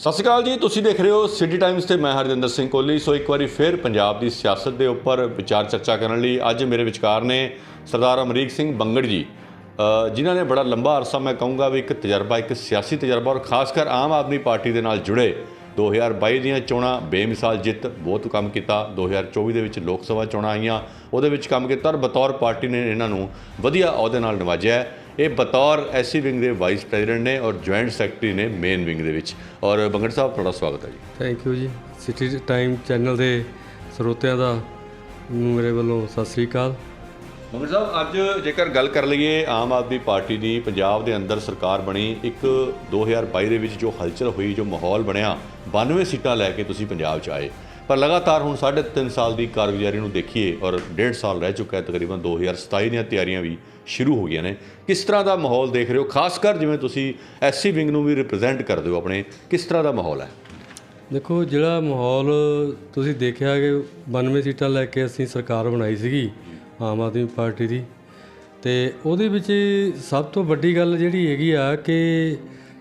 ਸਤਿ ਸ਼੍ਰੀ ਅਕਾਲ ਜੀ, ਤੁਸੀਂ ਦੇਖ ਰਹੇ ਹੋ ਸਿਟੀ ਟਾਈਮਸ ਤੇ ਮੈਂ ਹਰਜਿੰਦਰ ਸਿੰਘ ਕੋਹਲੀ। ਸੋ ਇੱਕ ਵਾਰੀ ਫਿਰ ਪੰਜਾਬ ਦੀ ਸਿਆਸਤ ਦੇ ਉੱਪਰ ਵਿਚਾਰ ਚਰਚਾ ਕਰਨ ਲਈ ਅੱਜ ਮੇਰੇ ਵਿਚਕਾਰ ਨੇ ਸਰਦਾਰ ਅਮਰੀਕ ਸਿੰਘ ਬੰਗੜ ਜੀ ਜਿਨ੍ਹਾਂ ਨੇ ਬੜਾ ਲੰਬਾ ਅਰਸਾ ਮੈਂ ਕਹੂੰਗਾ ਵੀ ਇੱਕ ਤਜਰਬਾ, ਇੱਕ ਸਿਆਸੀ ਤਜਰਬਾ ਔਰ ਖਾਸ ਕਰ ਆਮ ਆਦਮੀ ਪਾਰਟੀ ਦੇ ਨਾਲ ਜੁੜੇ 2022 ਦੀਆਂ ਚੋਣਾਂ, ਬੇਮਿਸਾਲ ਜਿੱਤ, ਬਹੁਤ ਕੰਮ ਕੀਤਾ 2024 ਦੇ ਵਿੱਚ ਲੋਕ ਸਭਾ ਚੋਣਾਂ ਆਈਆਂ, ਉਹਦੇ ਵਿੱਚ ਕੰਮ ਕੀਤਾ ਔਰ ਬਤੌਰ ਪਾਰਟੀ ਨੇ ਇਹਨਾਂ ਨੂੰ ਵਧੀਆ ਅਹੁਦੇ ਨਾਲ ਨਵਾਜਿਆ ਇਹ ਬਤੌਰ ਐਸਸੀ ਵਿੰਗ ਦੇ ਵਾਈਸ ਪ੍ਰੈਜ਼ੀਡੈਂਟ ਨੇ ਔਰ ਜੁਆਇੰਟ ਸੈਕਟਰੀ ਨੇ ਮੇਨ ਵਿੰਗ ਦੇ ਵਿੱਚ। ਔਰ ਬੰਗੜ ਸਾਹਿਬ ਤੁਹਾਡਾ ਸਵਾਗਤ ਹੈ ਜੀ। ਥੈਂਕ ਯੂ ਜੀ। ਸਿਟੀ ਟਾਈਮ ਚੈਨਲ ਦੇ ਸਰੋਤਿਆਂ ਦਾ ਮੇਰੇ ਵੱਲੋਂ ਸਤਿ ਸ੍ਰੀ ਅਕਾਲ। ਮੰਗਲ ਸਾਹਿਬ ਅੱਜ ਜੇਕਰ ਗੱਲ ਕਰ ਲਈਏ ਆਮ ਆਦਮੀ ਪਾਰਟੀ ਦੀ ਪੰਜਾਬ ਦੇ ਅੰਦਰ ਸਰਕਾਰ ਬਣੀ ਇੱਕ 2022 ਦੇ ਵਿੱਚ ਜੋ ਹਲਚਲ ਹੋਈ ਜੋ ਮਾਹੌਲ ਬਣਿਆ 92 ਸੀਟਾਂ ਲੈ ਕੇ ਤੁਸੀਂ ਪੰਜਾਬ 'ਚ ਆਏ। ਪਰ ਲਗਾਤਾਰ ਹੁਣ 3.5 ਸਾਲ ਦੀ ਕਾਰਗੁਜ਼ਾਰੀ ਨੂੰ ਦੇਖੀਏ ਔਰ 1.5 ਸਾਲ ਰਹਿ ਚੁੱਕਾ ਹੈ, ਤਕਰੀਬਨ 2027 ਦੀਆਂ ਤਿਆਰੀਆਂ ਵੀ ਸ਼ੁਰੂ ਹੋ ਗਈਆਂ ਨੇ। ਕਿਸ ਤਰ੍ਹਾਂ ਦਾ ਮਾਹੌਲ ਦੇਖ ਰਹੇ ਹੋ? ਖਾਸ ਕਰ ਜਿਵੇਂ ਤੁਸੀਂ ਐਸਸੀ ਵਿੰਗ ਨੂੰ ਵੀ ਰਿਪਰੈਜ਼ੈਂਟ ਕਰਦੇ ਹੋ ਆਪਣੇ, ਕਿਸ ਤਰ੍ਹਾਂ ਦਾ ਮਾਹੌਲ ਹੈ? ਦੇਖੋ, ਜਿਹੜਾ ਮਾਹੌਲ ਤੁਸੀਂ ਦੇਖਿਆ ਕਿ 92 ਸੀਟਾਂ ਲੈ ਕੇ ਅਸੀਂ ਸਰਕਾਰ ਬਣਾਈ ਸੀਗੀ ਆਮ ਆਦਮੀ ਪਾਰਟੀ ਦੀ, ਤੇ ਉਹਦੇ ਵਿੱਚ ਸਭ ਤੋਂ ਵੱਡੀ ਗੱਲ ਜਿਹੜੀ ਹੈਗੀ ਆ ਕਿ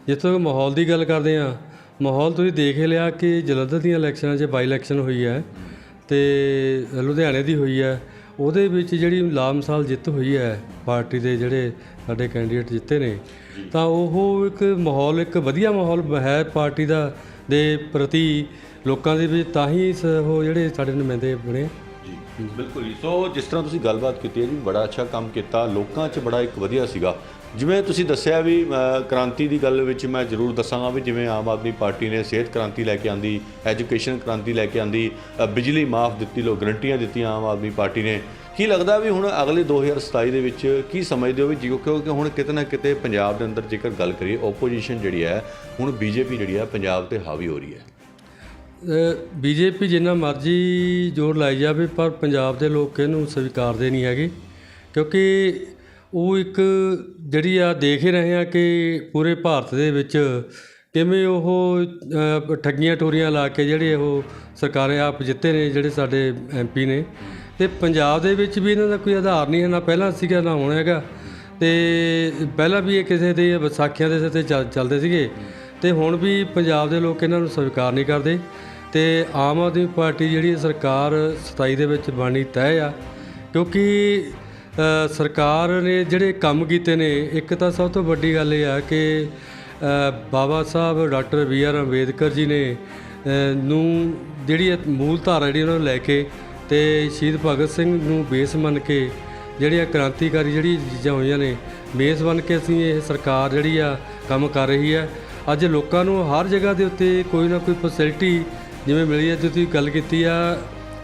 ਜਿੱਥੋਂ ਮਾਹੌਲ ਦੀ ਗੱਲ ਕਰਦੇ ਆ ਮਾਹੌਲ ਤੁਸੀਂ ਦੇਖ ਹੀ ਲਿਆ ਕਿ ਜਲੰਧਰ ਦੀਆਂ ਇਲੈਕਸ਼ਨਾਂ 'ਚ ਬਾਈ ਇਲੈਕਸ਼ਨ ਹੋਈ ਹੈ ਤੇ ਲੁਧਿਆਣੇ ਦੀ ਹੋਈ ਹੈ। ਉਹਦੇ ਵਿੱਚ ਜਿਹੜੀ ਲਾਮਸਾਲ ਜਿੱਤ ਹੋਈ ਹੈ, ਪਾਰਟੀ ਦੇ ਜਿਹੜੇ ਸਾਡੇ ਕੈਂਡੀਡੇਟ ਜਿੱਤੇ ਨੇ, ਤਾਂ ਉਹ ਇੱਕ ਮਾਹੌਲ, ਇੱਕ ਵਧੀਆ ਮਾਹੌਲ ਹੈ ਪਾਰਟੀ ਦਾ ਦੇ ਪ੍ਰਤੀ ਲੋਕਾਂ ਦੇ ਵਿੱਚ, ਤਾਂ ਹੀ ਸ- ਉਹ ਜਿਹੜੇ ਸਾਡੇ ਨੁਮਾਇੰਦੇ ਬਣੇ। ਬਿਲਕੁਲ ਜੀ। ਸੋ ਜਿਸ ਤਰ੍ਹਾਂ ਤੁਸੀਂ ਗੱਲਬਾਤ ਕੀਤੀ ਹੈ ਜੀ, ਬੜਾ ਅੱਛਾ ਕੰਮ ਕੀਤਾ, ਲੋਕਾਂ 'ਚ ਬੜਾ ਇੱਕ ਵਧੀਆ ਸੀਗਾ। ਜਿਵੇਂ ਤੁਸੀਂ ਦੱਸਿਆ ਵੀ ਕ੍ਰਾਂਤੀ ਦੀ ਗੱਲ ਵਿੱਚ ਮੈਂ ਜ਼ਰੂਰ ਦੱਸਾਂਗਾ ਵੀ ਜਿਵੇਂ ਆਮ ਆਦਮੀ ਪਾਰਟੀ ਨੇ ਸਿਹਤ ਕ੍ਰਾਂਤੀ ਲੈ ਕੇ ਆਂਦੀ, ਐਜੂਕੇਸ਼ਨ ਕ੍ਰਾਂਤੀ ਲੈ ਕੇ ਆਂਦੀ ਬਿਜਲੀ ਮਾਫ ਦਿੱਤੀ ਲੋ ਗਰੰਟੀਆਂ ਦਿੱਤੀਆਂ ਆਮ ਆਦਮੀ ਪਾਰਟੀ ਨੇ। ਕੀ ਲੱਗਦਾ ਵੀ ਹੁਣ ਅਗਲੇ 2027 ਦੇ ਵਿੱਚ ਕੀ ਸਮਝਦੇ ਹੋ ਵੀ ਜਿਉਂ ਕਿਉਂਕਿ ਹੁਣ ਕਿਤੇ ਨਾ ਕਿਤੇ ਪੰਜਾਬ ਦੇ ਅੰਦਰ ਜੇਕਰ ਗੱਲ ਕਰੀਏ ਓਪੋਜੀਸ਼ਨ ਜਿਹੜੀ ਹੈ, ਹੁਣ ਬੀਜੇਪੀ ਜਿਹੜੀ ਹੈ ਪੰਜਾਬ ਤੇ ਹਾਵੀ ਹੋ ਰਹੀ ਹੈ। ਬੀਜੇਪੀ ਜਿੰਨਾ ਮਰਜ਼ੀ ਜ਼ੋਰ ਲਾਈ ਜਾਵੇ, ਪਰ ਪੰਜਾਬ ਦੇ ਲੋਕ ਇਹਨੂੰ ਸਵੀਕਾਰਦੇ ਨਹੀਂ ਹੈਗੇ। ਕਿਉਂਕਿ ਉਹ ਇੱਕ ਜਿਹੜੀ ਆ ਦੇਖ ਹੀ ਰਹੇ ਹਾਂ ਕਿ ਪੂਰੇ ਭਾਰਤ ਦੇ ਵਿੱਚ ਕਿਵੇਂ ਉਹ ਠੱਗੀਆਂ ਟੋਰੀਆਂ ਲਾ ਕੇ ਜਿਹੜੇ ਉਹ ਸਰਕਾਰਾਂ ਆਪ ਜਿੱਤੇ ਨੇ, ਜਿਹੜੇ ਸਾਡੇ ਐਮਪੀ ਨੇ। ਤੇ ਪੰਜਾਬ ਦੇ ਵਿੱਚ ਵੀ ਇਹਨਾਂ ਦਾ ਕੋਈ ਆਧਾਰ ਨਹੀਂ ਹੈ, ਨਾ ਪਹਿਲਾਂ ਸੀਗਾ, ਨਾ ਹੁਣ ਹੈਗਾ। ਤੇ ਪਹਿਲਾਂ ਵੀ ਇਹ ਕਿਸੇ ਦੇ ਵਿਸਾਖੀਆਂ ਦੇ ਸਿਰ ਤੇ ਚੱਲ- ਚੱਲਦੇ ਸੀਗੇ। ਤੇ ਹੁਣ ਵੀ ਪੰਜਾਬ ਦੇ ਲੋਕ ਇਹਨਾਂ ਨੂੰ ਸਵੀਕਾਰ ਨਹੀਂ ਕਰਦੇ। ਤੇ ਆਮ ਆਦਮੀ ਪਾਰਟੀ ਜਿਹੜੀ ਸਰਕਾਰ 27 ਦੇ ਵਿੱਚ ਬਾਣੀ ਤੈਅ ਆ, ਕਿਉਂਕਿ ਸਰਕਾਰ ਨੇ ਜਿਹੜੇ ਕੰਮ ਕੀਤੇ ਨੇ, ਇੱਕ ਤਾਂ ਸਭ ਤੋਂ ਵੱਡੀ ਗੱਲ ਇਹ ਆ ਕਿ Baba Sahib doctor B R Ambedkar ji ਨੇ ਨੂੰ ਜਿਹੜੀ ਮੂਲ ਧਾਰਾ ਜਿਹੜੀ ਉਹਨਾਂ ਨੂੰ ਲੈ ਕੇ ਤੇ ਸ਼ਹੀਦ ਭਗਤ ਸਿੰਘ ਨੂੰ ਬੇਸ ਮੰਨ ਕੇ ਜਿਹੜੀਆਂ ਕ੍ਰਾਂਤੀਕਾਰੀ ਜਿਹੜੀ ਚੀਜ਼ਾਂ ਹੋਈਆਂ ਨੇ, ਬੇਸ ਬਣ ਕੇ ਅਸੀਂ ਇਹ ਸਰਕਾਰ ਜਿਹੜੀ ਆ ਕੰਮ ਕਰ ਰਹੀ ਹੈ ਅੱਜ ਲੋਕਾਂ ਨੂੰ ਹਰ ਜਗ੍ਹਾ ਦੇ ਉੱਤੇ ਕੋਈ ਨਾ ਕੋਈ ਫੈਸਿਲਿਟੀ ਜਿਵੇਂ ਮਿਲੀ ਹੈ ਤੁਸੀਂ ਗੱਲ ਕੀਤੀ ਆ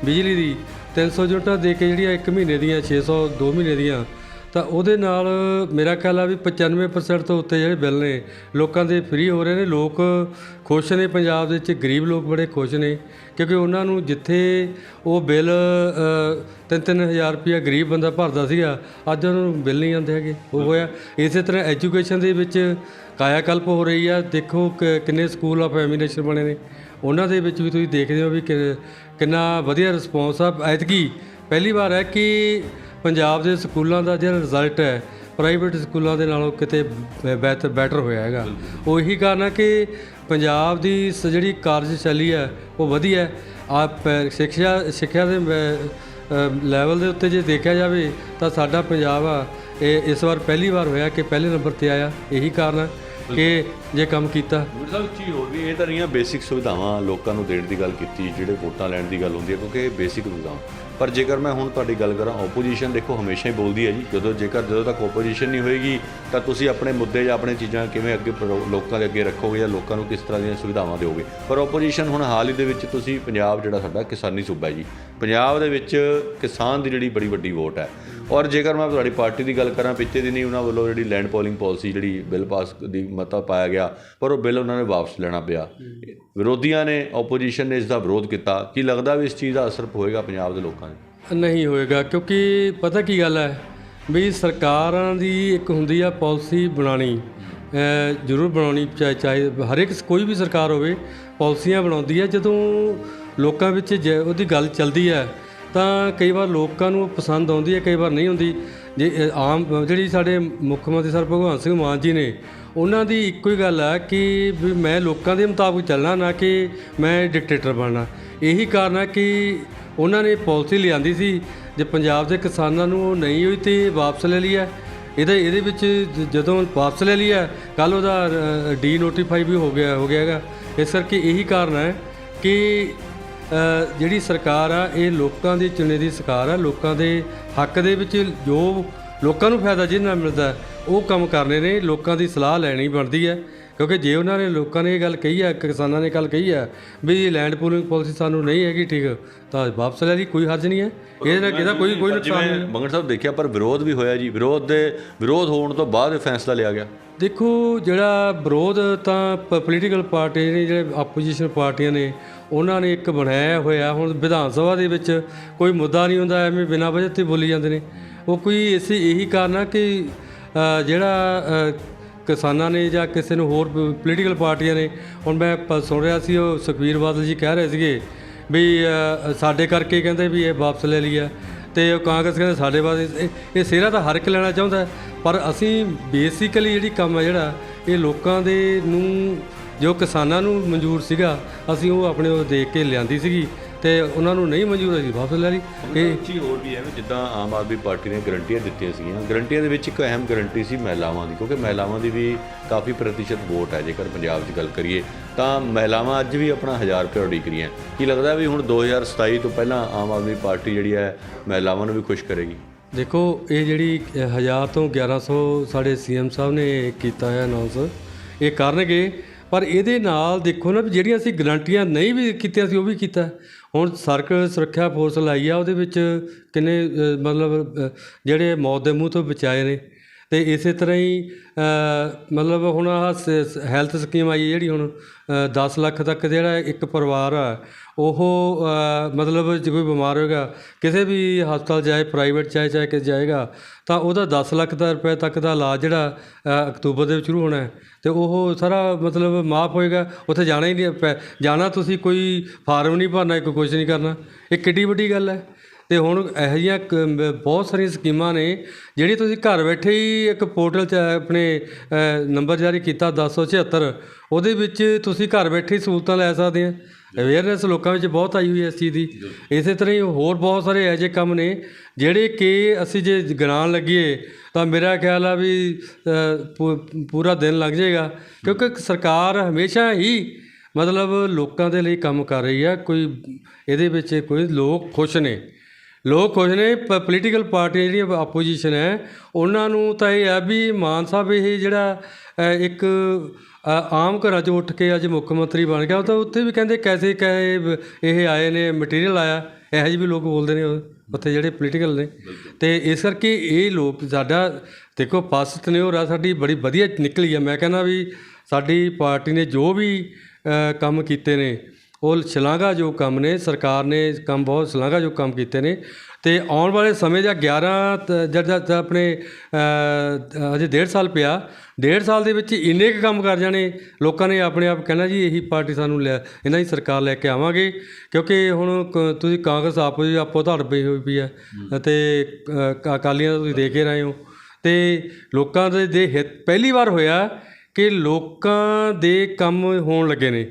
ਬਿਜਲੀ ਦੀ 300 ਯੂਨਿਟਾਂ ਦੇ ਕੇ ਜਿਹੜੀਆਂ 1 ਮਹੀਨੇ ਦੀਆਂ 600 2 ਮਹੀਨੇ ਦੀਆਂ, ਤਾਂ ਉਹਦੇ ਨਾਲ ਮੇਰਾ ਖਿਆਲ ਆ ਵੀ 95% ਤੋਂ ਉੱਤੇ ਜਿਹੜੇ ਬਿੱਲ ਨੇ, ਲੋਕਾਂ ਦੇ ਫ੍ਰੀ ਹੋ ਰਹੇ ਨੇ, ਲੋਕ ਖੁਸ਼ ਨੇ, ਪੰਜਾਬ ਦੇ ਵਿੱਚ ਗਰੀਬ ਲੋਕ ਬੜੇ ਖੁਸ਼ ਨੇ, ਕਿਉਂਕਿ ਉਹਨਾਂ ਨੂੰ ਜਿੱਥੇ ਉਹ ਬਿੱਲ 3-3000 ਰੁਪਇਆ ਗਰੀਬ ਬੰਦਾ ਭਰਦਾ ਸੀਗਾ, ਅੱਜ ਉਹਨਾਂ ਨੂੰ ਬਿੱਲ ਨਹੀਂ ਆਉਂਦੇ ਹੈਗੇ, ਉਹ ਹੋਇਆ। ਇਸੇ ਤਰ੍ਹਾਂ ਐਜੂਕੇਸ਼ਨ ਦੇ ਵਿੱਚ ਕਾਇਆਕਲਪ ਹੋ ਰਹੀ ਆ, ਦੇਖੋ ਕਿ ਕਿੰਨੇ ਸਕੂਲ ਆਫ ਐਮੀਨੇਸ਼ਨ ਬਣੇ ਨੇ। ਉਹਨਾਂ ਦੇ ਵਿੱਚ ਵੀ ਤੁਸੀਂ ਦੇਖਦੇ ਹੋ ਵੀ ਕਿ- ਕਿੰਨਾ ਵਧੀਆ ਰਿਸਪੌਂਸ ਆ। ਐਤਕੀ ਪਹਿਲੀ ਵਾਰ ਹੈ ਕਿ ਪੰਜਾਬ ਦੇ ਸਕੂਲਾਂ ਦਾ ਜਿਹੜਾ ਰਿਜ਼ਲਟ ਹੈ ਪ੍ਰਾਈਵੇਟ ਸਕੂਲਾਂ ਦੇ ਨਾਲੋਂ ਕਿਤੇ ਬਿਹਤਰ ਬੈਟਰ ਹੋਇਆ ਹੈਗਾ। ਉਹੀ ਕਾਰਨ ਹੈ ਕਿ ਪੰਜਾਬ ਦੀ ਸ- ਜਿਹੜੀ ਕਾਰਜਸ਼ੈਲੀ ਹੈ, ਉਹ ਵਧੀਆ ਹੈ। ਆ ਸਿੱਖਿਆ ਸਿੱਖਿਆ ਦੇ ਲੈਵਲ ਦੇ ਉੱਤੇ ਜੇ ਦੇਖਿਆ ਜਾਵੇ ਤਾਂ ਸਾਡਾ ਪੰਜਾਬ ਆ, ਇਹ ਇਸ ਵਾਰ ਪਹਿਲੀ ਵਾਰ ਹੋਇਆ ਕਿ ਪਹਿਲੇ ਨੰਬਰ ਤੇ ਆਇਆ। ਇਹੀ ਕਾਰਨ ਹੈ। ਕਿ ਜੇ ਕੰਮ ਕੀਤਾ। ਗੁਰੂ ਸਾਹਿਬ ਚੀਜ਼ ਹੋਰ ਵੀ, ਇਹ ਤਾਂ ਰਹੀਆਂ ਬੇਸਿਕ ਸੁਵਿਧਾਵਾਂ ਲੋਕਾਂ ਨੂੰ ਦੇਣ ਦੀ ਗੱਲ ਕੀਤੀ, ਜਿਹੜੇ ਵੋਟਾਂ ਲੈਣ ਦੀ ਗੱਲ ਹੁੰਦੀ ਹੈ, ਕਿਉਂਕਿ ਇਹ ਬੇਸਿਕ ਸੁਵਿਧਾਵਾਂ। ਪਰ ਜੇਕਰ ਮੈਂ ਹੁਣ ਤੁਹਾਡੀ ਗੱਲ ਕਰਾਂ ਆਪੋਜੀਸ਼ਨ ਦੇਖੋ ਹਮੇਸ਼ਾ ਹੀ ਬੋਲਦੀ ਹੈ ਜੀ, ਜਦੋਂ ਜੇਕਰ, ਜਦੋਂ ਤੱਕ ਆਪੋਜੀਸ਼ਨ ਨਹੀਂ ਹੋਏਗੀ, ਤਾਂ ਤੁਸੀਂ ਆਪਣੇ ਮੁੱਦੇ ਜਾਂ ਆਪਣੇ ਚੀਜ਼ਾਂ ਕਿਵੇਂ ਅੱਗੇ ਪ੍ਰੋ- ਲੋਕਾਂ ਦੇ ਅੱਗੇ ਰੱਖੋਗੇ ਜਾਂ ਲੋਕਾਂ ਨੂੰ ਕਿਸ ਤਰ੍ਹਾਂ ਦੀਆਂ ਸੁਵਿਧਾਵਾਂ ਦਿਓਗੇ। ਪਰ ਆਪੋਜੀਸ਼ਨ ਹੁਣ ਹਾਲ ਹੀ ਦੇ ਵਿੱਚ ਤੁਸੀਂ ਪੰਜਾਬ ਜਿਹੜਾ ਸਾਡਾ ਕਿਸਾਨੀ ਸੂਬਾ ਹੈ ਜੀ, ਪੰਜਾਬ ਦੇ ਵਿੱਚ ਕਿਸਾਨ ਦੀ ਜਿਹੜੀ ਬੜੀ ਵੱਡੀ ਵੋਟ ਹੈ ਔਰ ਜੇਕਰ ਮੈਂ ਤੁਹਾਡੀ ਪਾਰਟੀ ਦੀ ਗੱਲ ਕਰਾਂ, ਪਿੱਛੇ ਦਿਨੀ ਉਹਨਾਂ ਵੱਲੋਂ ਜਿਹੜੀ ਲੈਂਡ ਪੋਲਿੰਗ ਪਾਲਿਸੀ ਜਿਹੜੀ ਬਿੱਲ ਪਾਸ ਦੀ ਮਤਾ ਪਾਇਆ ਗਿਆ, ਪਰ ਉਹ ਬਿੱਲ ਉਹਨਾਂ ਨੇ ਵਾਪਸ ਲੈਣਾ ਪਿਆ। ਵਿਰੋਧੀਆਂ ਨੇ ਆਪੋਜੀਸ਼ਨ ਨੇ ਇਸ ਦਾ ਵਿਰੋਧ ਕੀਤਾ। ਕੀ ਲੱਗਦਾ ਵੀ ਇਸ ਚੀਜ਼ ਦਾ ਅਸਰ ਹੋਏਗਾ ਪੰਜਾਬ ਦੇ ਲੋਕਾਂ ਤੇ ਨਹੀਂ ਹੋਏਗਾ, ਕਿਉਂਕਿ ਪਤਾ ਕੀ ਗੱਲ ਹੈ? ਵੀ ਸਰਕਾਰਾਂ ਦੀ ਇੱਕ ਹੁੰਦੀ ਆ ਪਾਲਿਸੀ ਬਣਾਣੀ ਜ਼ਰੂਰ ਬਣਾਉਣੀ ਚਾਹੇ ਚਾਹੇ ਹਰ ਇੱਕ ਕੋਈ ਵੀ ਸਰਕਾਰ ਹੋਵੇ ਪਾਲਿਸੀਆਂ ਬਣਾਉਂਦੀ ਹੈ। ਜਦੋਂ ਲੋਕਾਂ ਵਿੱਚ ਜ- ਉਹਦੀ ਗੱਲ ਚੱਲਦੀ ਹੈ ਤਾਂ ਕਈ ਵਾਰ ਲੋਕਾਂ ਨੂੰ ਪਸੰਦ ਆਉਂਦੀ ਹੈ, ਕਈ ਵਾਰ ਨਹੀਂ ਹੁੰਦੀ ਜੇ ਆਮ, ਜਿਹੜੀ ਸਾਡੇ ਮੁੱਖ ਮੰਤਰੀ ਸਰ ਭਗਵੰਤ ਸਿੰਘ ਮਾਨ ਜੀ ਨੇ, ਉਹਨਾਂ ਦੀ ਇੱਕੋ ਹੀ ਗੱਲ ਆ ਕਿ ਵੀ ਮੈਂ ਲੋਕਾਂ ਦੇ ਮੁਤਾਬਕ ਚੱਲਣਾ ਨਾ ਕਿ ਮੈਂ ਡਿਕਟੇਟਰ ਬਣਨਾ। ਇਹੀ ਕਾਰਨ ਹੈ ਕਿ ਉਹਨਾਂ ਨੇ ਪਾਲਿਸੀ ਲਿਆਂਦੀ ਸੀ, ਜੇ ਪੰਜਾਬ ਦੇ ਕਿਸਾਨਾਂ ਨੂੰ ਉਹ ਨਹੀਂ ਹੋਈ ਤੇ ਵਾਪਸ ਲੈ ਲਈ ਹੈ ਇਹਦੇ ਇਹਦੇ ਵਿੱਚ ਜਦੋਂ ਵਾਪਸ ਲੈ ਲਈ ਹੈ ਕੱਲ ਉਹਦਾ ਡੀ ਨੋਟੀਫਾਈ ਵੀ ਹੋ ਗਿਆ ਹੋ ਗਿਆ ਹੈਗਾ। ਇਸ ਕਰਕੇ ਇਹੀ ਕਾਰਨ ਹੈ ਕਿ ਜਿਹੜੀ ਸਰਕਾਰ ਆ, ਇਹ ਲੋਕਾਂ ਦੀ ਚੁਣੇ ਦੀ ਸਰਕਾਰ ਆ, ਲੋਕਾਂ ਦੇ ਹੱਕ ਦੇ ਵਿੱਚ ਜੋ ਲੋਕਾਂ ਨੂੰ ਫਾਇਦਾ ਜਿਹਦੇ ਨਾਲ ਮਿਲਦਾ, ਉਹ ਕੰਮ ਕਰਨੇ ਨੇ, ਲੋਕਾਂ ਦੀ ਸਲਾਹ ਲੈਣੀ ਬਣਦੀ ਹੈ। ਕਿਉਂਕਿ ਜੇ ਉਹਨਾਂ ਨੇ ਲੋਕਾਂ ਨੇ ਇਹ ਗੱਲ ਕਹੀ ਹੈ ਕਿਸਾਨਾਂ ਨੇ ਗੱਲ ਕਹੀ ਹੈ ਵੀ ਲੈਂਡ ਪੂਲਿੰਗ ਪਾਲਿਸੀ ਸਾਨੂੰ ਨਹੀਂ ਹੈਗੀ ਠੀਕ ਤਾਂ ਵਾਪਸ ਲੈ ਲਈ ਕੋਈ ਹਰਜ ਨਹੀਂ ਹੈ। ਇਹਦੇ ਨਾਲ ਕਿਹਦਾ ਕੋਈ ਕੋਈ ਨੁਕਸਾਨ ਨਹੀਂ ਮੰਗਣ ਸਾਹਿਬ ਦੇਖਿਆ ਪਰ ਵਿਰੋਧ ਵੀ ਹੋਇਆ ਜੀ। ਵਿਰੋਧ ਦੇ ਵਿਰੋਧ ਹੋਣ ਤੋਂ ਬਾਅਦ ਇਹ ਫੈਸਲਾ ਲਿਆ ਗਿਆ। ਦੇਖੋ ਜਿਹੜਾ ਵਿਰੋਧ ਤਾਂ ਪੋਲੀਟੀਕਲ ਪਾਰਟੀ ਨੇ ਜਿਹੜੇ ਆਪੋਜੀਸ਼ਨ ਪਾਰਟੀਆਂ ਨੇ ਉਹਨਾਂ ਨੇ ਇੱਕ ਬਣਾਇਆ ਹੋਇਆ ਹੁਣ ਵਿਧਾਨ ਸਭਾ ਦੇ ਵਿੱਚ। ਕੋਈ ਮੁੱਦਾ ਨਹੀਂ ਹੁੰਦਾ ਐਵੇਂ ਬਿਨਾਂ ਵਜ੍ਹਾ ਤੇ ਬੋਲੀ ਜਾਂਦੇ ਨੇ। ਉਹ ਕੋਈ ਇਸੇ ਇਹੀ ਕਾਰਨ ਆ ਕਿ ਜਿਹੜਾ ਕਿਸਾਨਾਂ ਨੇ ਜਾਂ ਕਿਸੇ ਨੂੰ ਹੋਰ ਪੋਲੀਟੀਕਲ ਪਾਰਟੀਆਂ ਨੇ, ਹੁਣ ਮੈਂ ਸੁਣ ਰਿਹਾ ਸੀ, ਉਹ ਸੁਖਬੀਰ ਬਾਦਲ ਜੀ ਕਹਿ ਰਹੇ ਸੀਗੇ ਵੀ ਸਾਡੇ ਕਰਕੇ ਕਹਿੰਦੇ ਵੀ ਇਹ ਵਾਪਸ ਲੈ ਲਿਆ ਤੇ ਉਹ ਕਾਂਗਰਸ ਕਹਿੰਦੇ ਸਾਡੇ ਵਾਸਤੇ, ਇਹ- ਸਿਹਰਾ ਤਾਂ ਹਰ ਇੱਕ ਲੈਣਾ ਚਾਹੁੰਦਾ ਪਰ ਅਸੀਂ ਬੇਸਿਕਲੀ ਜਿਹੜੀ ਕੰਮ ਹੈ ਜਿਹੜਾ, ਇਹ ਲੋਕਾਂ ਦੇ ਨੂੰ, ਜੋ ਕਿਸਾਨਾਂ ਨੂੰ ਮਨਜ਼ੂਰ ਸੀਗਾ, ਅਸੀਂ ਉਹ ਆਪਣੇ ਉਹ ਦੇਖ ਕੇ ਲਿਆਂਦੀ ਸੀਗੀ। ਤੇ ਉਹਨਾਂ ਨੂੰ ਨਹੀਂ ਮਨਜ਼ੂਰ ਅਸੀਂ ਵਾਪਸ ਲੈ ਲਈ ਇਹ ਚੀਜ਼ ਹੋਰ ਵੀ ਹੈ ਵੀ ਜਿੱਦਾਂ ਆਮ ਆਦਮੀ ਪਾਰਟੀ ਨੇ ਗਰੰਟੀਆਂ ਦਿੱਤੀਆਂ ਸੀਗੀਆਂ। ਗਰੰਟੀਆਂ ਦੇ ਵਿੱਚ ਇੱਕ ਅਹਿਮ ਗਰੰਟੀ ਸੀ ਮਹਿਲਾਵਾਂ ਦੀ ਕਿਉਂਕਿ ਮਹਿਲਾਵਾਂ ਦੀ ਵੀ ਕਾਫੀ ਪ੍ਰਤੀਸ਼ਤ ਵੋਟ ਹੈ। ਜੇਕਰ ਪੰਜਾਬ 'ਚ ਗੱਲ ਕਰੀਏ ਤਾਂ ਮਹਿਲਾਵਾਂ ਅੱਜ ਵੀ ਆਪਣਾ 1000 ਰੁਪਏ ਉਡੀਕ ਰਹੀਆਂ। ਕੀ ਲੱਗਦਾ ਵੀ ਹੁਣ 2027 ਤੋਂ ਪਹਿਲਾਂ ਆਮ ਆਦਮੀ ਪਾਰਟੀ ਜਿਹੜੀ ਹੈ ਮਹਿਲਾਵਾਂ ਨੂੰ ਵੀ ਖੁਸ਼ ਕਰੇਗੀ? ਦੇਖੋ ਇਹ ਜਿਹੜੀ 1000 ਤੋਂ 1100 ਸਾਡੇ ਸੀਐਮ ਸਾਹਿਬ ਨੇ ਕੀਤਾ ਹੈ ਅਨਾਉਂਸ ਇਹ ਕਰਨਗੇ ਪਰ ਇਹਦੇ ਨਾਲ ਦੇਖੋ ਨਾ ਵੀ ਜਿਹੜੀਆਂ ਅਸੀਂ ਗਰੰਟੀਆਂ ਨਹੀਂ ਵੀ ਕੀਤੀਆਂ ਸੀ, ਉਹ ਵੀ ਕੀਤਾ। ਹੁਣ ਸੜਕ ਸੁਰੱਖਿਆ ਫੋਰਸ ਲਾਈ ਆ, ਉਹਦੇ ਵਿੱਚ ਕਿੰਨੇ ਮਤਲਬ ਜਿਹੜੇ ਮੌਤ ਦੇ ਮੂੰਹ ਤੋਂ ਬਚਾਏ ਨੇ। ਅਤੇ ਇਸੇ ਤਰ੍ਹਾਂ ਹੀ ਮਤਲਬ ਹੁਣ ਆਹ ਹੈਲਥ ਸਕੀਮ ਆਈ ਜਿਹੜੀ ਹੁਣ ਦਸ ਲੱਖ ਤੱਕ ਜਿਹੜਾ ਇੱਕ ਪਰਿਵਾਰ ਆ, ਉਹ ਮਤਲਬ ਜੇ ਕੋਈ ਬਿਮਾਰ ਹੋਏਗਾ, ਕਿਸੇ ਵੀ ਹਸਪਤਾਲ ਜਾਏ ਪ੍ਰਾਈਵੇਟ ਚਾਹੇ ਚਾਹੇ ਕਿ ਜਾਏਗਾ, ਤਾਂ ਉਹਦਾ 10 ਲੱਖ ਦਾ ਰੁਪਏ ਤੱਕ ਦਾ ਇਲਾਜ ਜਿਹੜਾ ਅਕਤੂਬਰ ਦੇ ਵਿੱਚ ਸ਼ੁਰੂ ਹੋਣਾ ਹੈ। ਤੇ ਉਹ ਸਾਰਾ ਮਤਲਬ ਮਾਫ ਹੋਏਗਾ, ਉੱਥੇ ਜਾਣਾ ਹੀ ਨਹੀਂ ਪੈ- ਜਾਣਾ ਤੁਸੀਂ ਕੋਈ ਫਾਰਮ ਨਹੀਂ ਭਰਨਾ ਕੋਈ ਕੁਝ ਨਹੀਂ ਕਰਨਾ। ਇਹ ਕਿੱਡੀ ਵੱਡੀ ਗੱਲ ਹੈ। ਤੇ ਹੁਣ ਇਹੋ ਜਿਹੀਆਂ ਕ- ਬਹੁਤ ਸਾਰੀਆਂ ਸਕੀਮਾਂ ਨੇ ਜਿਹੜੀ ਤੁਸੀਂ ਘਰ ਬੈਠੇ ਹੀ ਇੱਕ ਪੋਰਟਲ 'ਚ ਆਪਣੇ ਨੰਬਰ ਜਾਰੀ ਕੀਤਾ 1076 ਉਹਦੇ ਵਿੱਚ ਤੁਸੀਂ ਘਰ ਬੈਠੇ ਹੀ ਸਹੂਲਤਾਂ ਲੈ ਸਕਦੇ ਆ। ਅਵੇਅਰਨੈਸ ਲੋਕਾਂ ਵਿੱਚ ਬਹੁਤ ਆਈ ਹੋਈ ਹੈ ਇਸ ਚੀਜ਼ ਦੀ। ਇਸੇ ਤਰ੍ਹਾਂ ਹੀ ਹੋਰ ਬਹੁਤ ਸਾਰੇ ਇਹੋ ਜਿਹੇ ਕੰਮ ਨੇ ਜਿਹੜੇ ਕਿ ਅਸੀਂ ਜੇ ਗਿਣਾਉਣ ਲੱਗੀਏ ਤਾਂ ਮੇਰਾ ਖਿਆਲ ਆ ਵੀ ਪੂਰਾ ਦਿਨ ਲੱਗ ਜਾਏਗਾ। ਕਿਉਂਕਿ ਸਰਕਾਰ ਹਮੇਸ਼ਾ ਹੀ ਮਤਲਬ ਲੋਕਾਂ ਦੇ ਲਈ ਕੰਮ ਕਰ ਰਹੀ ਹੈ ਕੋਈ ਇਹਦੇ ਵਿੱਚ ਕੋਈ ਲੋਕ ਖੁਸ਼ ਨੇ। ਲੋਕ ਖੁਸ਼ ਨੇ ਪੋਲੀਟੀਕਲ ਪਾਰਟੀਆਂ ਜਿਹੜੀਆਂ ਆਪੋਜੀਸ਼ਨ ਹੈ ਉਹਨਾਂ ਨੂੰ ਤਾਂ ਇਹ ਹੈ ਵੀ ਮਾਨ ਸਾਹਿਬ ਇਹ ਜਿਹੜਾ ਇੱਕ ਆਮ ਘਰਾਂ 'ਚ ਉੱਠ ਕੇ ਅੱਜ ਮੁੱਖ ਮੰਤਰੀ ਬਣ ਗਿਆ ਉਹ ਤਾਂ ਉੱਥੇ ਵੀ ਕਹਿੰਦੇ ਕੈਸੇ ਕਹੇ ਬ- ਇਹ ਆਏ ਨੇ ਮਟੀਰੀਅਲ ਆਇਆ ਇਹੋ ਜਿਹੇ ਵੀ ਲੋਕ ਬੋਲਦੇ ਨੇ ਉੱਥੇ ਜਿਹੜੇ ਪੋਲੀਟੀਕਲ ਨੇ। ਤੇ ਇਸ ਕਰਕੇ ਇਹ ਲੋਕ ਸਾਡਾ ਦੇਖੋ ਫਸਟ ਨੇ ਉਹ ਸਾਡੀ ਬੜੀ ਵਧੀਆ ਨਿਕਲੀ ਆ ਮੈਂ ਕਹਿੰਦਾ ਵੀ ਸਾਡੀ ਪਾਰਟੀ ਨੇ ਜੋ ਵੀ ਕੰਮ ਕੀਤੇ ਨੇ ਉਹ ਸ਼ਲਾਘਾ ਜੋ ਕੰਮ ਨੇ ਸਰਕਾਰ ਨੇ ਕੰਮ ਬਹੁਤ ਸ਼ਲਾਘਾ ਜੋ ਕੰਮ ਕੀਤੇ ਨੇ ਤੇ ਆਉਣ ਵਾਲੇ ਸਮੇਂ ਦਾ 11 ਤ- ਜਦ ਜਦ ਆਪਣੇ ਅਜੇ ਡੇਢ ਸਾਲ ਪਿਆ ਡੇਢ ਸਾਲ ਦੇ ਵਿੱਚ ਇੰਨੇ ਕੁ ਕੰਮ ਕਰ ਜਾਣੇ ਲੋਕਾਂ ਨੇ ਆਪਣੇ ਆਪ ਕਹਿਣਾ ਜੀ ਇਹੀ ਪਾਰਟੀ ਸਾਨੂੰ ਲੈ ਇਹਨਾਂ ਦੀ ਸਰਕਾਰ ਲੈ ਕੇ ਆਵਾਂਗੇ ਕਿਉਂਕਿ ਹੁਣ ਕ- ਤੁਸੀਂ ਕਾਂਗਰਸ ਆਪੋ ਜੀ ਆਪੋ ਧੜ ਪਈ ਹੋਈ ਪਈ ਹੈ ਅਤੇ ਅਕਾਲੀਆਂ ਦਾ ਤੁਸੀਂ ਦੇਖ ਹੀ ਰਹੇ ਹੋ ਤੇ ਲੋਕਾਂ ਦੇ ਦੇ ਹਿੱਤ ਪਹਿਲੀ ਵਾਰ ਹੋਇਆ ਕਿ ਲੋਕਾਂ ਦੇ ਕੰਮ ਹੋਣ ਲੱਗੇ ਨੇ।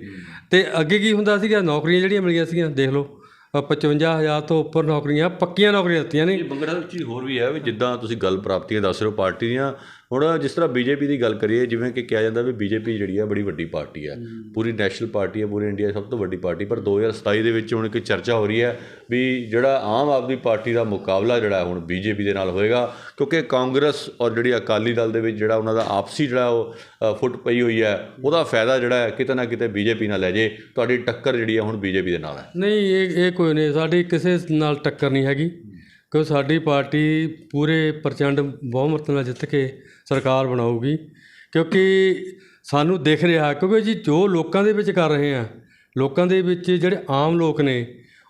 ਤੇ ਅੱਗੇ ਕੀ ਹੁੰਦਾ ਸੀਗਾ? ਨੌਕਰੀਆਂ ਜਿਹੜੀਆਂ ਮਿਲੀਆਂ ਸੀਗੀਆਂ ਦੇਖ ਲਓ। ਅ, 55000 ਤੋਂ ਉੱਪਰ ਨੌਕਰੀਆਂ ਪੱਕੀਆਂ ਨੌਕਰੀਆਂ ਦਿੱਤੀਆਂ ਨੇ। ਬੰਗੜਾ ਵਿੱਚ ਹੋਰ ਵੀ ਹੈ ਵੀ ਜਿੱਦਾਂ ਤੁਸੀਂ ਗੱਲ ਪ੍ਰਾਪਤੀਆਂ ਦੱਸ ਰਹੇ ਹੋ ਪਾਰਟੀ ਦੀਆਂ ਹੁਣ ਜਿਸ ਤਰ੍ਹਾਂ ਬੀਜੇਪੀ ਦੀ ਗੱਲ ਕਰੀਏ ਜਿਵੇਂ ਕਿ ਕਿਹਾ ਜਾਂਦਾ ਵੀ ਬੀਜੇਪੀ ਜਿਹੜੀ ਹੈ ਬੜੀ ਵੱਡੀ ਪਾਰਟੀ ਹੈ। ਪੂਰੀ ਨੈਸ਼ਨਲ ਪਾਰਟੀ ਹੈ ਪੂਰੀ ਇੰਡੀਆ ਦੀ ਸਭ ਤੋਂ ਵੱਡੀ ਪਾਰਟੀ। ਪਰ 2027 ਦੇ ਵਿੱਚ ਹੁਣ ਇੱਕ ਚਰਚਾ ਹੋ ਰਹੀ ਹੈ ਵੀ ਜਿਹੜਾ ਆਮ ਆਦਮੀ ਪਾਰਟੀ ਦਾ ਮੁਕਾਬਲਾ ਜਿਹੜਾ ਹੁਣ ਬੀਜੇਪੀ ਦੇ ਨਾਲ ਹੋਏਗਾ ਕਿਉਂਕਿ ਕਾਂਗਰਸ ਔਰ ਜਿਹੜੀ ਅਕਾਲੀ ਦਲ ਦੇ ਵਿੱਚ ਜਿਹੜਾ ਉਹਨਾਂ ਦਾ ਆਪਸੀ ਜਿਹੜਾ ਉਹ ਫੁੱਟ ਪਈ ਹੋਈ ਹੈ ਉਹਦਾ ਫਾਇਦਾ ਜਿਹੜਾ ਹੈ ਕਿਤੇ ਨਾ ਕਿਤੇ ਬੀਜੇਪੀ ਨਾਲ ਲੈ ਜੇ। ਤੁਹਾਡੀ ਟੱਕਰ ਜਿਹੜੀ ਹੈ ਹੁਣ ਬੀਜੇਪੀ ਦੇ ਨਾਲ ਹੈ। ਨਹੀਂ ਇਹ ਇਹ ਕੋਈ ਨਹੀਂ ਸਾਡੀ ਕਿਸੇ ਨਾਲ ਟੱਕਰ ਨਹੀਂ ਹੈਗੀ। ਕਿਉਂ ਸਾਡੀ ਪਾਰਟੀ ਪੂਰੇ ਪ੍ਰਚੰਡ ਬਹੁਮਤ ਨਾਲ ਜਿੱਤ ਕੇ ਸਰਕਾਰ ਬਣਾਊਗੀ, ਕਿਉਂਕਿ ਸਾਨੂੰ ਦਿਖ ਰਿਹਾ, ਕਿਉਂਕਿ ਜੀ ਜੋ ਲੋਕਾਂ ਦੇ ਵਿੱਚ ਕਰ ਰਹੇ ਆ, ਲੋਕਾਂ ਦੇ ਵਿੱਚ ਜਿਹੜੇ ਆਮ ਲੋਕ ਨੇ,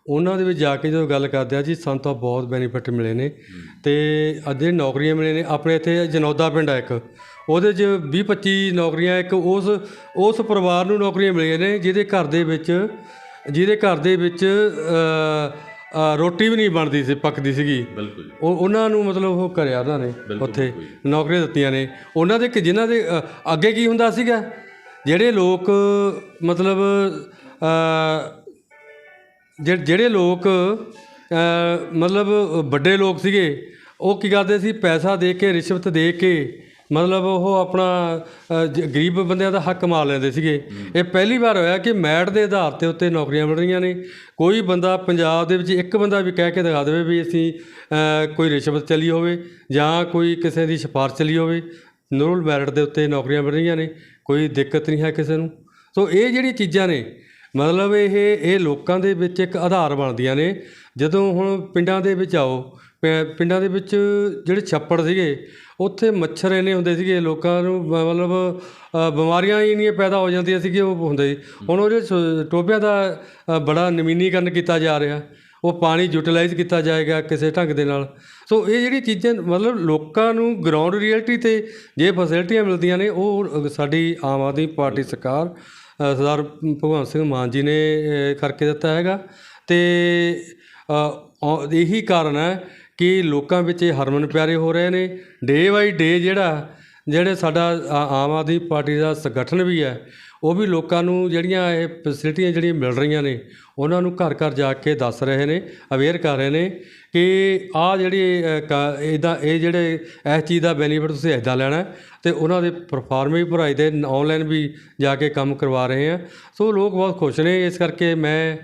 ਉਹਨਾਂ ਦੇ ਵਿੱਚ ਜਾ ਕੇ ਜਦੋਂ ਗੱਲ ਕਰਦੇ ਆ ਜੀ, ਸਾਨੂੰ ਤਾਂ ਬਹੁਤ ਬੈਨੀਫਿਟ ਮਿਲੇ ਨੇ ਤੇ ਅੱਜ ਨੌਕਰੀਆਂ ਮਿਲੇ ਨੇ, ਆਪਣੇ ਇੱਥੇ ਜਨੌਦਾ ਪਿੰਡ ਆ ਇੱਕ, ਉਹਦੇ 'ਚ 20 25 ਨੌਕਰੀਆਂ, ਇੱਕ ਉਸ ਉਸ ਪਰਿਵਾਰ ਨੂੰ ਨੌਕਰੀਆਂ ਮਿਲੀਆਂ ਨੇ, ਜਿਹਦੇ ਘਰ ਦੇ ਵਿੱਚ, ਜਿਹਦੇ ਘਰ ਦੇ ਵਿੱਚ ਰੋਟੀ ਵੀ ਨਹੀਂ ਬਣਦੀ ਸੀ ਪੱਕਦੀ ਸੀਗੀ। ਬਿਲਕੁਲ ਉਹ ਉਹਨਾਂ ਨੂੰ ਮਤਲਬ ਉਹ ਕਰਿਆ ਉਹਨਾਂ ਨੇ ਉੱਥੇ ਨੌਕਰੀਆਂ ਦਿੱਤੀਆਂ ਨੇ। ਉਹਨਾਂ ਦੇ ਕਿ ਜਿਨ੍ਹਾਂ ਦੇ ਅੱਗੇ ਕੀ ਹੁੰਦਾ ਸੀਗਾ? ਜਿਹੜੇ ਲੋਕ ਮਤਲਬ ਜਿਹੜੇ ਲੋਕ ਮਤਲਬ ਵੱਡੇ ਲੋਕ ਸੀਗੇ ਉਹ ਕੀ ਕਰਦੇ ਸੀ? ਪੈਸਾ ਦੇ ਕੇ ਰਿਸ਼ਵਤ ਦੇ ਕੇ ਮਤਲਬ ਉਹ ਆਪਣਾ ਜ- ਗਰੀਬ ਬੰਦਿਆਂ ਦਾ ਹੱਕ ਮਾਰ ਲੈਂਦੇ ਸੀਗੇ। ਇਹ ਪਹਿਲੀ ਵਾਰ ਹੋਇਆ ਕਿ ਮੈਟ ਦੇ ਆਧਾਰ ਤੇ ਉੱਤੇ ਨੌਕਰੀਆਂ ਮਿਲ ਰਹੀਆਂ ਨੇ। ਕੋਈ ਬੰਦਾ ਪੰਜਾਬ ਦੇ ਵਿੱਚ ਇੱਕ ਬੰਦਾ ਵੀ ਕਹਿ ਕੇ ਦਿਖਾ ਦੇਵੇ ਵੀ ਅਸੀਂ ਅ, ਕੋਈ ਰਿਸ਼ਵਤ ਚਲੀ ਹੋਵੇ ਜਾਂ ਕੋਈ ਕਿਸੇ ਦੀ ਸਿਫਾਰਿਸ਼ ਚਲੀ ਹੋਵੇ ਨੂਰਲ ਮੈਰਿਟ ਦੇ ਉੱਤੇ ਨੌਕਰੀਆਂ ਮਿਲ ਰਹੀਆਂ ਨੇ। ਕੋਈ ਦਿੱਕਤ ਨਹੀਂ ਹੈ ਕਿਸੇ ਨੂੰ। ਸੋ ਇਹ ਜਿਹੜੀ ਚੀਜ਼ਾਂ ਨੇ ਮਤਲਬ ਇਹ ਇਹ ਲੋਕਾਂ ਦੇ ਵਿੱਚ ਇੱਕ ਆਧਾਰ ਬਣਦੀਆਂ ਨੇ। ਜਦੋਂ ਹੁਣ ਪਿੰਡਾਂ ਦੇ ਵਿੱਚ ਆਓ ਪਿ- ਪਿੰਡਾਂ ਦੇ ਵਿੱਚ ਜਿਹੜੇ ਛੱਪੜ ਸੀਗੇ, ਉੱਥੇ ਮੱਛਰ ਇੰਨੇ ਹੁੰਦੇ ਸੀਗੇ, ਲੋਕਾਂ ਨੂੰ ਮ- ਮਤਲਬ ਬਿਮਾਰੀਆਂ ਹੀ ਇੰਨੀਆਂ ਪੈਦਾ ਹੋ ਜਾਂਦੀਆਂ ਸੀ ਕਿ ਉਹ ਹੁੰਦੇ ਸੀ। ਹੁਣ ਉਹ ਜਿਹੜੇ ਸ- ਟੋਭਿਆਂ ਦਾ ਬੜਾ ਨਵੀਨੀਕਰਨ ਕੀਤਾ ਜਾ ਰਿਹਾ। ਉਹ ਪਾਣੀ ਯੂਟਿਲਾਈਜ਼ ਕੀਤਾ ਜਾਏਗਾ ਕਿਸੇ ਢੰਗ ਦੇ ਨਾਲ। ਸੋ ਇਹ ਜਿਹੜੀ ਚੀਜ਼ਾਂ, ਮਤਲਬ ਲੋਕਾਂ ਨੂੰ ਗਰਾਊਂਡ ਰਿਐਲਿਟੀ ਤੇ ਜੇ ਫੈਸਿਲਿਟੀਆਂ ਮਿਲਦੀਆਂ ਨੇ, ਉਹ ਸਾਡੀ ਆਮ ਆਦਮੀ ਪਾਰਟੀ ਸਰਕਾਰ ਸਰਦਾਰ ਭਗਵੰਤ ਸਿੰਘ ਮਾਨ ਜੀ ਨੇ ਕਰਕੇ ਦਿੱਤਾ ਹੈਗਾ। ਤੇ ਇਹੀ ਕਾਰਨ ਹੈ ਕਿ ਲੋਕਾਂ ਵਿੱਚ ਇਹ ਹਰਮਨ ਪਿਆਰੇ ਹੋ ਰਹੇ ਨੇ। ਡੇ ਬਾਈ ਡੇ ਜਿਹੜਾ, ਜਿਹੜੇ ਸਾਡਾ ਆਮ ਆਦਮੀ ਪਾਰਟੀ ਦਾ ਸੰਗਠਨ ਵੀ ਹੈ, ਉਹ ਵੀ ਲੋਕਾਂ ਨੂੰ ਜਿਹੜੀਆਂ ਇਹ ਫੈਸਿਲਿਟੀਆਂ ਜਿਹੜੀਆਂ ਮਿਲ ਰਹੀਆਂ ਨੇ, ਉਹਨਾਂ ਨੂੰ ਘਰ ਘਰ ਜਾ ਕੇ ਦੱਸ ਰਹੇ ਨੇ ਅਵੇਅਰ ਕਰ ਰਹੇ ਨੇ ਕਿ ਆਹ ਜਿਹੜੀ ਇਹਦਾ ਇਹ ਜਿਹੜੇ ਇਸ ਚੀਜ਼ ਦਾ ਬੈਨੀਫਿਟ ਤੁਸੀਂ ਇੱਦਾਂ ਲੈਣਾ ਹੈ ਤੇ ਉਹਨਾਂ ਦੇ ਪਰਫਾਰਮੇ ਵੀ ਭਰਾਈ ਦੇ ਆਨਲਾਈਨ ਵੀ ਜਾ ਕੇ ਕੰਮ ਕਰਵਾ ਰਹੇ ਆ। ਸੋ ਲੋਕ ਬਹੁਤ ਖੁਸ਼ ਨੇ, ਇਸ ਕਰਕੇ ਮੈਂ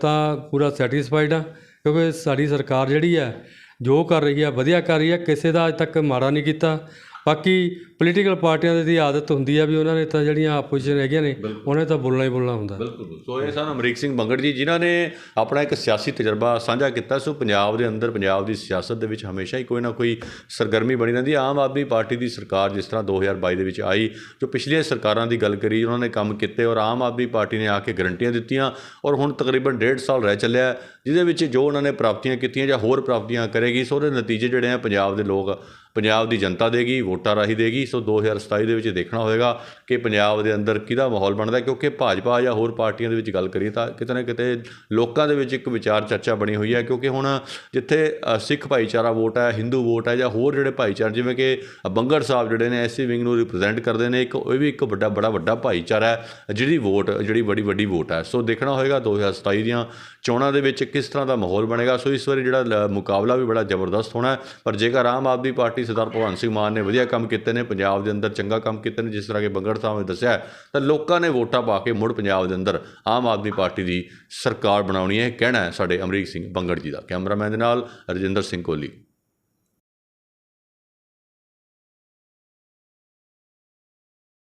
ਤਾਂ ਪੂਰਾ ਸੈਟੀਸਫਾਈਡ ਆ ਕਿਉਂਕਿ ਸਾਡੀ ਸਰਕਾਰ ਜਿਹੜੀ ਹੈ, ਜੋ ਕਰ ਰਹੀ ਹੈ, ਵਧੀਆ ਕਰ ਰਹੀ ਹੈ, ਕਿਸੇ ਦਾ ਅੱਜ ਤੱਕ ਮਾੜਾ ਨਹੀਂ ਕੀਤਾ। ਬਾਕੀ ਪੋਲੀਟੀਕਲ ਪਾਰਟੀਆਂ ਦੀ ਆਦਤ ਹੁੰਦੀ ਆ ਵੀ ਉਹਨਾਂ ਨੇ ਤਾਂ ਜਿਹੜੀਆਂ ਆਪੋਜੀਸ਼ਨ ਹੈਗੀਆਂ ਨੇ ਉਹਨੇ ਤਾਂ ਬੋਲਣਾ ਹੀ ਬੋਲਣਾ ਹੁੰਦਾ। ਬਿਲਕੁਲ। ਸੋ ਇਹ ਸਨ ਅਮਰੀਕ ਸਿੰਘ ਬੰਗੜ ਜੀ ਜਿਨ੍ਹਾਂ ਨੇ ਆਪਣਾ ਇੱਕ ਸਿਆਸੀ ਤਜਰਬਾ ਸਾਂਝਾ ਕੀਤਾ। ਸੋ ਪੰਜਾਬ ਦੇ ਅੰਦਰ ਪੰਜਾਬ ਦੀ ਸਿਆਸਤ ਦੇ ਵਿੱਚ ਹਮੇਸ਼ਾ ਹੀ ਕੋਈ ਨਾ ਕੋਈ ਸਰਗਰਮੀ ਬਣੀ ਰਹਿੰਦੀ ਆਮ ਆਦਮੀ ਪਾਰਟੀ ਦੀ ਸਰਕਾਰ ਜਿਸ ਤਰ੍ਹਾਂ 2022 ਦੇ ਵਿੱਚ ਆਈ ਜੋ ਪਿਛਲੀਆਂ ਸਰਕਾਰਾਂ ਦੀ ਗੱਲ ਕਰੀ ਉਹਨਾਂ ਨੇ ਕੰਮ ਕੀਤੇ ਔਰ ਆਮ ਆਦਮੀ ਪਾਰਟੀ ਨੇ ਆ ਕੇ ਗਰੰਟੀਆਂ ਦਿੱਤੀਆਂ ਔਰ ਹੁਣ ਤਕਰੀਬਨ ਡੇਢ ਸਾਲ ਰਹਿ ਚੱਲਿਆ ਜਿਹਦੇ ਵਿੱਚ ਜੋ ਉਹਨਾਂ ਨੇ ਪ੍ਰਾਪਤੀਆਂ ਕੀਤੀਆਂ ਜਾਂ ਹੋਰ ਪ੍ਰਾਪਤੀਆਂ ਕਰੇਗੀ ਸੋ ਉਹਦੇ ਨਤੀਜੇ ਜਿਹੜੇ ਆ ਪੰਜਾਬ ਦੇ ਲੋਕ ਪੰਜਾਬ ਦੀ ਜਨਤਾ ਦੇਗੀ, ਵੋਟਾਂ ਰਾਹੀਂ ਦੇਗੀ, ਸੋ 2027 ਦੇ ਵਿੱਚ ਦੇਖਣਾ ਹੋਵੇਗਾ ਕਿ ਪੰਜਾਬ ਦੇ ਅੰਦਰ ਕਿਹਦਾ ਮਾਹੌਲ ਬਣਦਾ, ਕਿਉਂਕਿ ਭਾਜਪਾ ਜਾਂ ਹੋਰ ਪਾਰਟੀਆਂ ਦੇ ਵਿੱਚ ਗੱਲ ਕਰੀਏ ਤਾਂ ਕਿਤੇ ਨਾ ਕਿਤੇ ਲੋਕਾਂ ਦੇ ਵਿੱਚ ਇੱਕ ਵਿਚਾਰ ਚਰਚਾ ਬਣੀ ਹੋਈ ਹੈ, ਕਿਉਂਕਿ ਹੁਣ ਜਿੱਥੇ ਸਿੱਖ ਭਾਈਚਾਰਾ ਵੋਟ ਹੈ, ਹਿੰਦੂ ਵੋਟ ਹੈ ਜਾਂ ਹੋਰ ਜਿਹੜੇ ਭਾਈਚਾਰੇ, ਜਿਵੇਂ ਕਿ ਬੰਗੜ ਸਾਹਿਬ ਜਿਹੜੇ ਨੇ, ਐਸਸੀ ਵਿੰਗ ਨੂੰ ਰਿਪਰੈਜ਼ੈਂਟ ਕਰਦੇ ਨੇ, ਇੱਕ ਇਹ ਵੀ ਇੱਕ ਵੱਡਾ, ਬੜਾ ਵੱਡਾ ਭਾਈਚਾਰਾ ਹੈ ਜਿਹਦੀ ਵੋਟ, ਜਿਹੜੀ ਬੜੀ ਵੱਡੀ ਵੋਟ ਹੈ। ਸੋ ਦੇਖਣਾ ਹੋਵੇਗਾ 2027 ਦੀਆਂ ਚੋਣਾਂ ਦੇ ਵਿੱਚ ਕਿਸ ਤਰ੍ਹਾਂ ਦਾ ਮਾਹੌਲ ਬਣੇਗਾ? ਸੋ ਇਸ ਵਾਰੀ ਜਿਹੜਾ ਲ- ਮੁਕਾਬਲਾ ਵੀ ਬੜਾ ਜ਼ਬਰਦਸਤ ਹੋਣਾ ਪਰ ਜੇਕਰ ਆਮ ਆਦਮੀ ਪਾਰਟੀ ਸਰਦਾਰ ਭਗਵੰਤ ਸਿੰਘ ਮਾਨ ਨੇ ਵਧੀਆ ਕੰਮ ਕੀਤੇ ਨੇ, ਪੰਜਾਬ ਦੇ ਅੰਦਰ ਚੰਗਾ ਕੰਮ ਕੀਤੇ ਨੇ, ਜਿਸ ਤਰ੍ਹਾਂ ਕਿ ਬੰਗੜ ਸਾਹਿਬ ਨੇ ਦੱਸਿਆ ਤਾਂ ਲੋਕਾਂ ਨੇ ਵੋਟਾਂ ਪਾ ਕੇ ਮੁੜ ਪੰਜਾਬ ਦੇ ਅੰਦਰ ਆਮ ਆਦਮੀ ਪਾਰਟੀ ਦੀ ਸਰਕਾਰ ਬਣਾਉਣੀ ਹੈ। ਇਹ ਕਹਿਣਾ ਹੈ ਸਾਡੇ ਅਮਰੀਕ ਸਿੰਘ ਬੰਗੜ ਜੀ ਦਾ। ਕੈਮਰਾਮੈਨ ਦੇ ਨਾਲ ਰਜਿੰਦਰ ਸਿੰਘ ਕੋਹਲੀ